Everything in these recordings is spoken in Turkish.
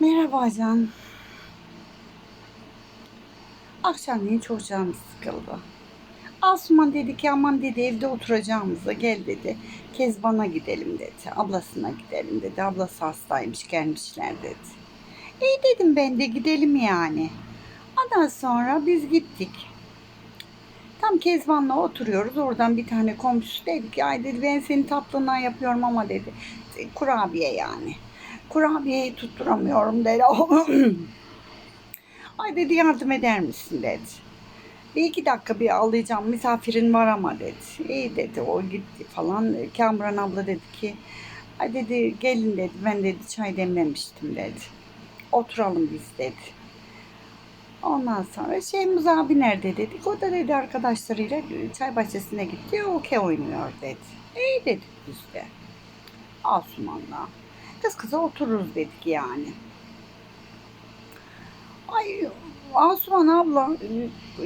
Merhaba Can. Akşamleyin çok canım sıkıldı. Asuman dedi ki aman dedi evde oturacağımıza gel dedi. Kezban'a gidelim dedi. Ablasına gidelim dedi. Ablası hastaymış gelmişler dedi. İyi dedim ben de gidelim yani. Ondan sonra biz gittik. Tam Kezban'la oturuyoruz. Oradan bir tane komşusu dedi ki ay dedi ben senin tatlından yapıyorum ama dedi. Kurabiye yani. Kurabiyeyi tutturamıyorum dedi. ay dedi yardım eder misin dedi. Bir iki dakika bir ağlayacağım misafirin var ama dedi. İyi dedi o gitti falan. Kamran abla dedi ki ay dedi gelin dedi ben dedi çay demlemiştim dedi. Oturalım biz dedi. Ondan sonra Şeyhmuz abi nerede dedik. O da dedi arkadaşlarıyla çay bahçesine gitti. Okey oynuyor dedi. İyi dedik biz de. Asuman'la. Kız kıza otururuz dedik yani. Ay Asuman abla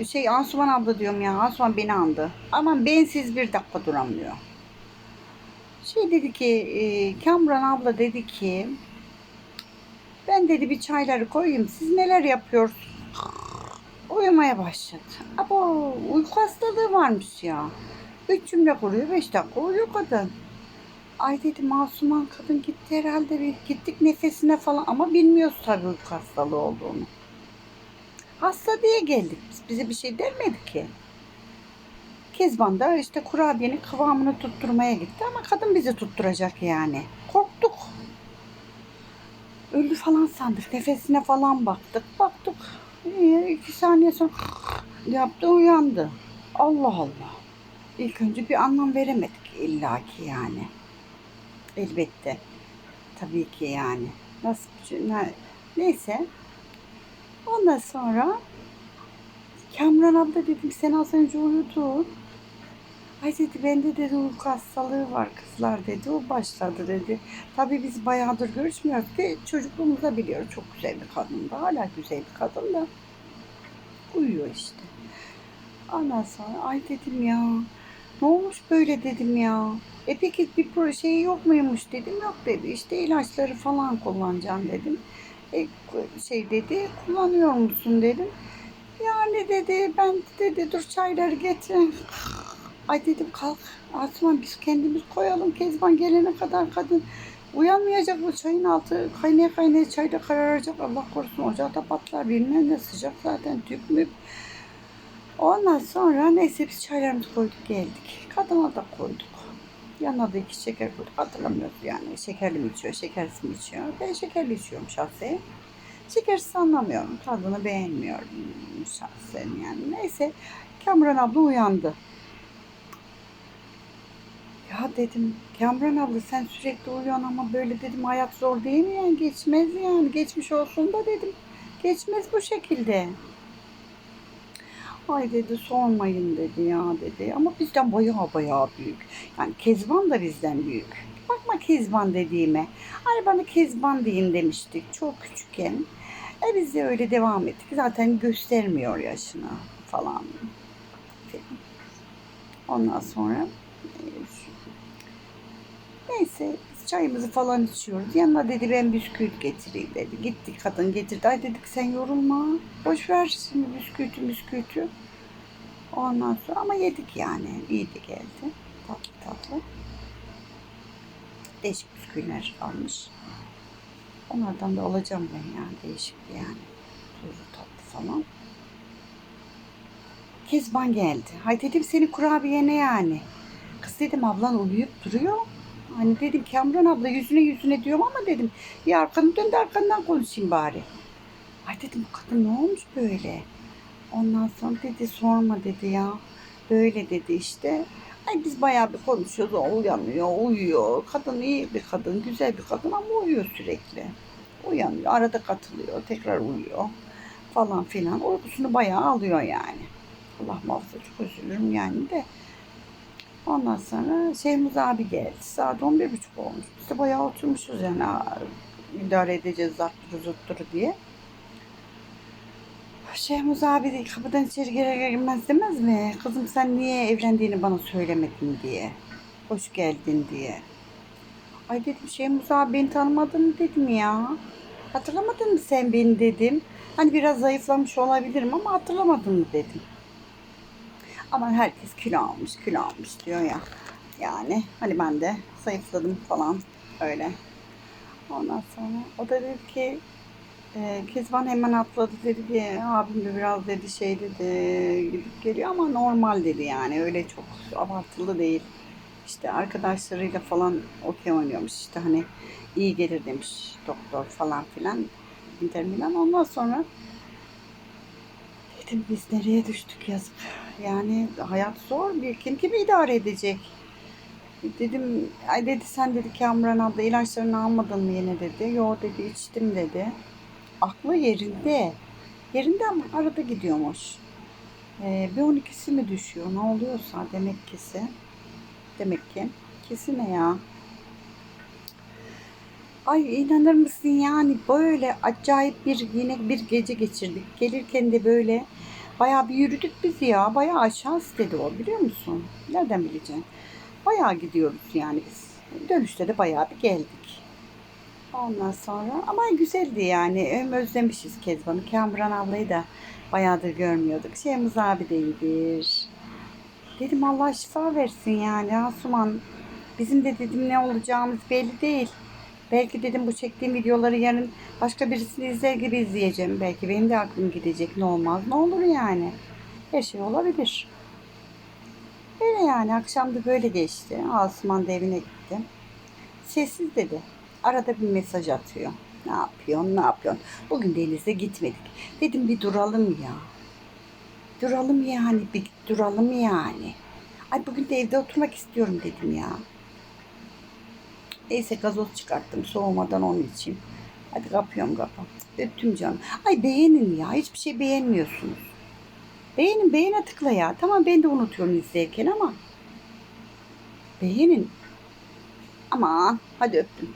şey Asuman abla diyorum ya Asuman beni andı. Aman bensiz bir dakika duramıyor. Şey dedi ki e, Kamran abla dedi ki ben dedi bir çayları koyayım siz neler yapıyorsunuz? Uyumaya başladı. Abo uyku hastalığı varmış ya. Üç cümle kuruyor beş dakika uyuyor kadın. Ay dedi masuman kadın gitti herhalde bir gittik nefesine falan ama bilmiyoruz tabii uyku hastalığı olduğunu. Hasta diye geldik biz. Bize bir şey demedi ki. Kezban da işte kurabiyenin kıvamını tutturmaya gitti ama kadın bizi tutturacak yani. Korktuk. Öldü falan sandık. Nefesine falan baktık. Baktık. İyi, iki saniye sonra yaptı uyandı. Allah Allah. İlk önce bir anlam veremedik illaki yani. Elbette. Tabii ki yani. Nasıl bir şey? ne- Neyse. Ondan sonra Kamran abla dedim sen az önce uyudun. Ay dedi bende dedi uyku hastalığı var kızlar dedi. O başladı dedi. Tabii biz bayağıdır görüşmüyoruz ki çocukluğumuzda biliyoruz. Çok güzel bir kadın da. Hala güzel bir kadın da. Uyuyor işte. Ondan sonra ay dedim ya. Ne olmuş böyle dedim ya. E peki bir proje yok muymuş dedim. Yok dedi. İşte ilaçları falan kullanacağım dedim. E, şey dedi kullanıyor musun dedim. Yani dedi ben dedi dur çayları getir. Ay dedim kalk Asuman biz kendimiz koyalım Kezban gelene kadar kadın uyanmayacak bu çayın altı kaynaya kaynaya çayda kararacak Allah korusun ocakta patlar bilmem ne sıcak zaten tüp müp. Ondan sonra neyse biz çaylarımızı koyduk geldik. Kadına da koyduk. Yanına da iki şeker koyduk. Hatırlamıyoruz yani. Şekerli mi içiyor, şekersiz mi içiyor? Ben şekerli içiyorum şahsen. Şekersiz anlamıyorum. Tadını beğenmiyorum şahsen yani. Neyse Kamran abla uyandı. Ya dedim Kamran abla sen sürekli uyuyorsun ama böyle dedim hayat zor değil mi yani geçmez yani geçmiş olsun da dedim geçmez bu şekilde. Ay dedi sormayın dedi ya dedi ama bizden bayağı bayağı büyük. Yani Kezban da bizden büyük. Bakma Kezban dediğime. Hani bana Kezban deyin demiştik çok küçükken. E biz de öyle devam ettik. Zaten göstermiyor yaşını falan. Ondan sonra e, Neyse çayımızı falan içiyoruz. Yanına dedi ben bisküvit getireyim dedi. Gitti kadın getirdi. Ay dedik sen yorulma. Boş ver şimdi bisküvitü bisküvitü. Ondan sonra ama yedik yani. İyi de geldi. Tatlı tatlı. Değişik bisküviler almış. Onlardan da alacağım ben yani. Değişik yani. Tuzlu tatlı falan. Kezban geldi. Hay dedim senin kurabiye ne yani? Kız dedim ablan uyuyup duruyor. Hani dedim Kamran abla yüzüne yüzüne diyorum ama dedim bir arkanı dön de arkandan konuşayım bari. Ay dedim bu kadın ne olmuş böyle? Ondan sonra dedi sorma dedi ya. Böyle dedi işte. Ay biz bayağı bir konuşuyoruz. O uyanıyor, uyuyor. Kadın iyi bir kadın, güzel bir kadın ama uyuyor sürekli. Uyanıyor, arada katılıyor, tekrar uyuyor falan filan. Uykusunu bayağı alıyor yani. Allah muhafaza çok üzülürüm yani de. Ondan sonra Şeyhmuz abi geldi. Saat 11.30 olmuş. Biz de bayağı oturmuşuz yani. İdare edeceğiz zattırı zutturu diye. Şeyhmuz abi de kapıdan içeri girer girmez demez mi? Kızım sen niye evlendiğini bana söylemedin diye. Hoş geldin diye. Ay dedim Şeyhmuz abi beni tanımadın dedim ya. Hatırlamadın mı sen beni dedim. Hani biraz zayıflamış olabilirim ama hatırlamadın mı dedim. Ama herkes kilo almış, kilo almış diyor ya. Yani hani ben de zayıfladım falan öyle. Ondan sonra o da dedi ki e, Kezban hemen atladı dedi ki abim de biraz dedi şey dedi gidip geliyor ama normal dedi yani öyle çok abartılı değil. İşte arkadaşlarıyla falan okey oynuyormuş işte hani iyi gelir demiş doktor falan filan. Inter ondan sonra dedim biz nereye düştük yazık. Yani hayat zor bir kim kimi idare edecek. Dedim ay dedi sen dedi Kamuran abla ilaçlarını almadın mı yine dedi. Yo dedi içtim dedi. Aklı yerinde. Yerinde ama arada gidiyormuş. Ee, bir 12'si mi düşüyor ne oluyorsa demek kisi. Demek ki. Kesi ne ya? Ay inanır mısın yani böyle acayip bir yine bir gece geçirdik. Gelirken de böyle bayağı bir yürüdük biz ya. Bayağı aşağı istedi o biliyor musun? Nereden bileceksin? Bayağı gidiyoruz yani biz. Dönüşte de bayağı bir geldik. Ondan sonra ama güzeldi yani. Özlemişiz Kezban'ı. Kamran ablayı da bayağıdır görmüyorduk. Şeyimiz abi de iyidir. Dedim Allah şifa versin yani Asuman. Bizim de dedim ne olacağımız belli değil. Belki dedim bu çektiğim videoları yarın başka birisini izler gibi izleyeceğim. Belki benim de aklım gidecek ne olmaz ne olur yani. Her şey olabilir. Öyle yani akşam da böyle geçti. Asuman da evine gitti. Sessiz dedi. Arada bir mesaj atıyor. Ne yapıyorsun ne yapıyorsun? Bugün denize gitmedik. Dedim bir duralım ya. Duralım yani bir duralım yani. Ay bugün de evde oturmak istiyorum dedim ya. Neyse gazoz çıkarttım soğumadan onun için. Hadi kapıyorum kapı. Öptüm canım. Ay beğenin ya. Hiçbir şey beğenmiyorsunuz. Beğenin beğene tıkla ya. Tamam ben de unutuyorum izlerken ama. Beğenin. Aman hadi öptüm.